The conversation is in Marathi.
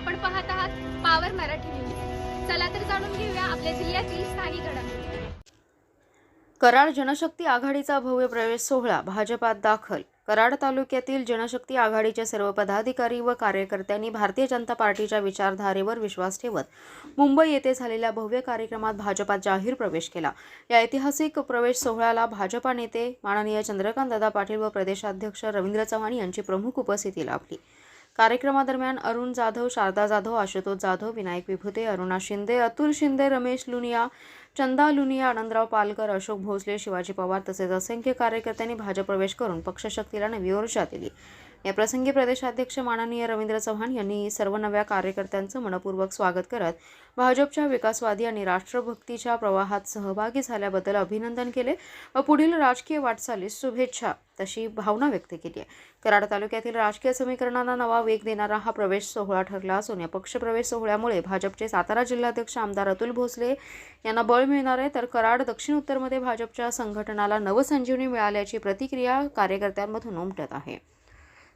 आपण पाहत आहात पावर मराठी न्यूज चला तर जाणून घेऊया आपल्या जिल्ह्यातील स्थानिक घडामोडी. कराड जनशक्ती आघाडीचा भव्य प्रवेश सोहळा भाजपात दाखल. कराड तालुक्यातील जनशक्ती आघाडीचे सर्व पदाधिकारी व कार्यकर्त्यांनी भारतीय जनता पार्टीच्या विचारधारेवर विश्वास ठेवत मुंबई येथे झालेल्या भव्य कार्यक्रमात भाजपात जाहीर प्रवेश केला. या ऐतिहासिक प्रवेश सोहळ्याला भाजपा नेते माननीय चंद्रकांत दादा पाटील व प्रदेशाध्यक्ष रवींद्र चव्हाण यांची प्रमुख उपस्थिती लाभली. कार्यक्रमादरम्यान अरुण जाधव शारदा जाधव आशुतोष जाधव विनायक विभुते अरुणा शिंदे अतुल शिंदे रमेश लुनिया चंदा लुनिया आनंदराव पालकर अशोक भोसले शिवाजी पवार तसेच असंख्य कार्यकर्त्यांनी भाजप प्रवेश करून पक्षशक्तीला नवी ऊर्जा दिली. या प्रसंगी प्रदेशाध्यक्ष माननीय रवींद्र चव्हाण यांनी सर्व नव्या कार्यकर्त्यांचं मनपूर्वक स्वागत करत भाजपच्या विकासवादी आणि राष्ट्रभक्तीच्या प्रवाहात सहभागी झाल्याबद्दल अभिनंदन केले व पुढील राजकीय वाटचालीस शुभेच्छा तशी भावना व्यक्त केली आहे. कराड तालुक्यातील राजकीय समीकरणांना नवा वेग देणारा हा प्रवेश सोहळा ठरला असून या पक्षप्रवेश सोहळ्यामुळे भाजपचे सातारा जिल्हाध्यक्ष आमदार अतुल भोसले यांना बळ मिळणार आहे. तर कराड दक्षिण उत्तरमध्ये भाजपच्या संघटनाला नवसंजीवनी मिळाल्याची प्रतिक्रिया कार्यकर्त्यांमधून उमटत आहे.